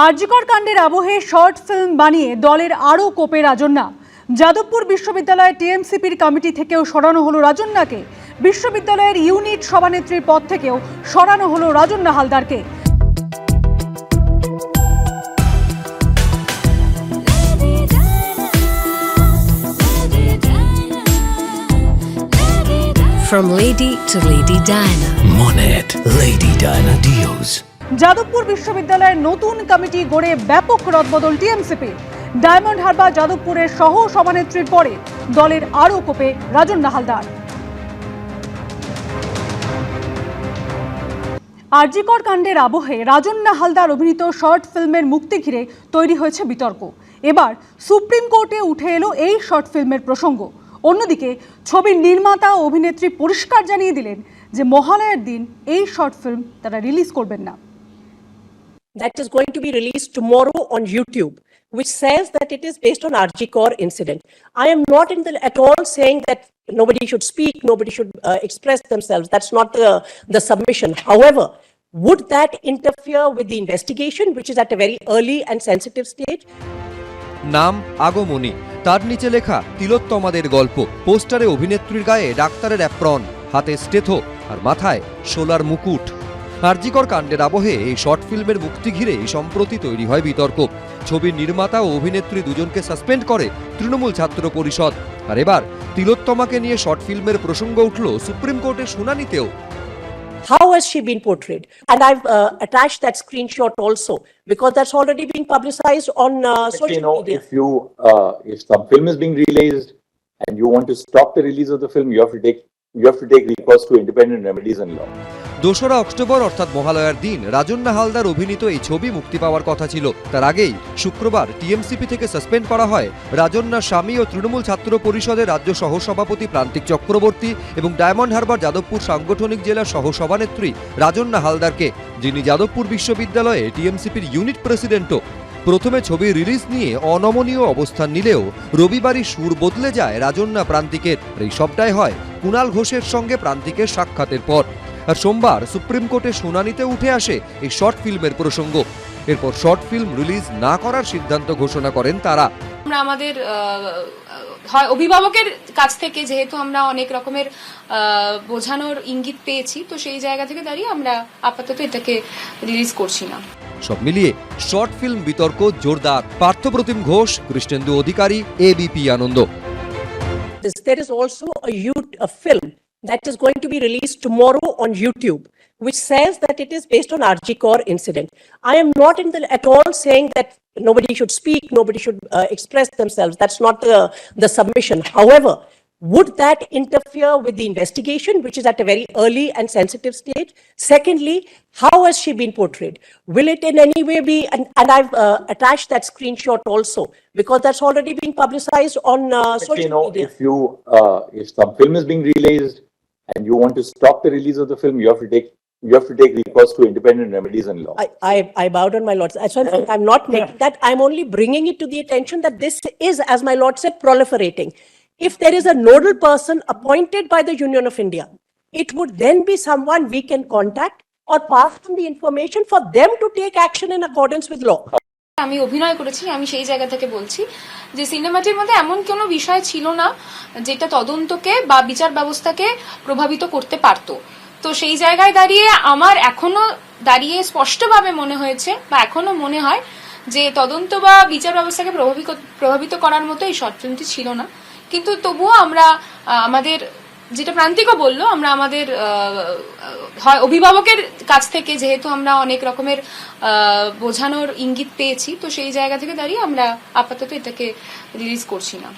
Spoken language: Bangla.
আরজিকর কাণ্ডের আবহে শর্ট ফিল্ম বানিয়ে দলের আরও কোপে রাজন্যা যাদবপুর বিশ্ববিদ্যালয় টিএমসিপির কমিটি থেকেও সরানো হলো রাজন্যাকে বিশ্ববিদ্যালয়ের ইউনিট সভানেত্রীর পদ থেকেও সরানো হলো Rajanya হালদারকে From Lady to Lady Diana. Monet Lady Diana Deals. Jadavpur বিশ্ববিদ্যালয়ের নতুন কমিটি গড়ে ব্যাপক রদবদল টিএমসিপি। ডায়মন্ড হারবার যাদবপুরের সহ সভানেত্রীর পরে দলের আরও কোপে রাজন নাহালদার। আরজিকর কাণ্ডের আবহে রাজন্যা হালদার অভিনীত শর্ট ফিল্মের মুক্তি ঘিরে তৈরি হয়েছে বিতর্ক। এবার সুপ্রিম কোর্টে উঠে এলো এই শর্ট ফিল্মের প্রসঙ্গ। অন্যদিকে ছবির নির্মাতা অভিনেত্রী পরিষ্কার জানিয়ে দিলেন যে মহালয়ার দিন এই শর্ট ফিল্ম তারা রিলিজ করবেন না। that is going to be released tomorrow on YouTube, which says that it is based on RG Core incident. I am not in the, at all saying that nobody should speak, nobody should uh, express themselves. That's not the, the submission. However, would that interfere with the investigation, which is at a very early and sensitive stage? নাম আগমনী তার নিচে লেখা তিলোত্তমাদের গল্প পোস্টারে অভিনেত্রীর গায়ে ডাক্তারের অ্যাপ্রন হাতে স্টেথো আর মাথায় সোলার মুকুট আরজিকর কাণ্ডের আবহে এই শর্ট ফিল্মের মুক্তি ঘিরে সম্প্রতি তৈরি হয় বিতর্ক ছবির নির্মাতা ও অভিনেত্রী দুজনকে সাসপেন্ড করে তৃণমূল ছাত্র পরিষদ আর এবার তিলোত্তমাকে নিয়ে শর্ট ফিল্মের প্রসঙ্গ উঠল সুপ্রিম কোর্টের শুনানিতেও How has she been portrayed? And I've uh, attached that screenshot also because that's already being publicized on uh, social you know, media. if you, uh, if some film is being released and you want to stop the release of the film, you have to take, you have to take recourse to independent remedies and law. দোসরা অক্টোবর অর্থাৎ মহালয়ার দিন রাজন্যা হালদার অভিনীত এই ছবি মুক্তি পাওয়ার কথা ছিল। তার আগেই শুক্রবার টিএমসিপি থেকে সাসপেন্ড করা হয় রাজন্যা স্বামী ও তৃণমূল ছাত্র পরিষদের রাজ্য সহসভাপতি প্রান্তিক চক্রবর্তী এবং ডায়মন্ড হারবার যাদবপুর সাংগঠনিক জেলার সহসভানেত্রী রাজন্না হালদারকে, যিনি যাদবপুর বিশ্ববিদ্যালয়ে টিএমসিপির ইউনিট প্রেসিডেন্টও। প্রথমে ছবি রিলিজ নিয়ে অনমনীয় অবস্থান নিলেও রবিবারই সুর বদলে যায় রাজন্না প্রান্তিকের। এই সবটাই হয় কুণাল ঘোষের সঙ্গে প্রান্তিকের সাক্ষাতের পর। আর সোমবার সুপ্রিম কোর্টে শুনানিতে উঠে আসে এই শর্ট ফিল্মের প্রসঙ্গ। এরপর শর্ট ফিল্ম রিলিজ না করার সিদ্ধান্ত ঘোষণা করেন তারা। আমরা আমাদের আহ, হয় অভিভাবকের কাছ থেকে যেহেতু আমরা অনেক রকমের আহ, বোঝানোর ইঙ্গিত পেয়েছি তো সেই জায়গা থেকে দাঁড়িয়ে আমরা আপাতত এটাকে রিলিজ করছি না। সব মিলিয়ে শর্ট ফিল্ম বিতর্ক জোরদার। Parthapratim Ghosh Krishnendu Adhikari ABP Ananda. There is also a you- a film that is going to be released tomorrow on YouTube, which says that it is based on RG Core incident. I am not in the, at all saying that nobody should speak, nobody should uh, express themselves. That's not the, the submission. However, would that interfere with the investigation, which is at a very early and sensitive stage? Secondly, how has she been portrayed? Will it in any way be, and, and I've uh, attached that screenshot also, because that's already being publicized on uh, Actually, you social know, media. if you, uh, if some film is being released and you want to stop the release of the film, you have to take, you have to take recourse to independent remedies and law. I, I, I bowed on my lord. I'm I'm not making that. I'm only bringing it to the attention that this is, as my lord said, proliferating. If there is a nodal person appointed by the Union of India, it would then be someone we can contact or pass on the information for them to take action in accordance with law. আমি অভিনয় করেছি, আমি সেই জায়গা থেকে বলছি যে সিনেমাটির মধ্যে এমন কোনো বিষয় ছিল না যেটা তদন্তকে বা বিচার ব্যবস্থাকে প্রভাবিত করতে পারতো। তো সেই জায়গায় দাঁড়িয়ে আমার এখনও দাঁড়িয়ে স্পষ্টভাবে মনে হয়েছে বা এখনও মনে হয় যে তদন্ত বা বিচার ব্যবস্থাকে প্রভাবিত করার মতো এই শর্ট ছিল না। কিন্তু তবুও আমরা আমাদের যেটা প্রান্তিকও বলল, আমরা আমাদের হয় অভিভাবকের কাছ থেকে যেহেতু আমরা অনেক রকমের বোঝানোর ইঙ্গিত পেয়েছি, তো সেই জায়গা থেকে দাঁড়িয়ে আমরা আপাতত এটাকে রিলিজ করছি না।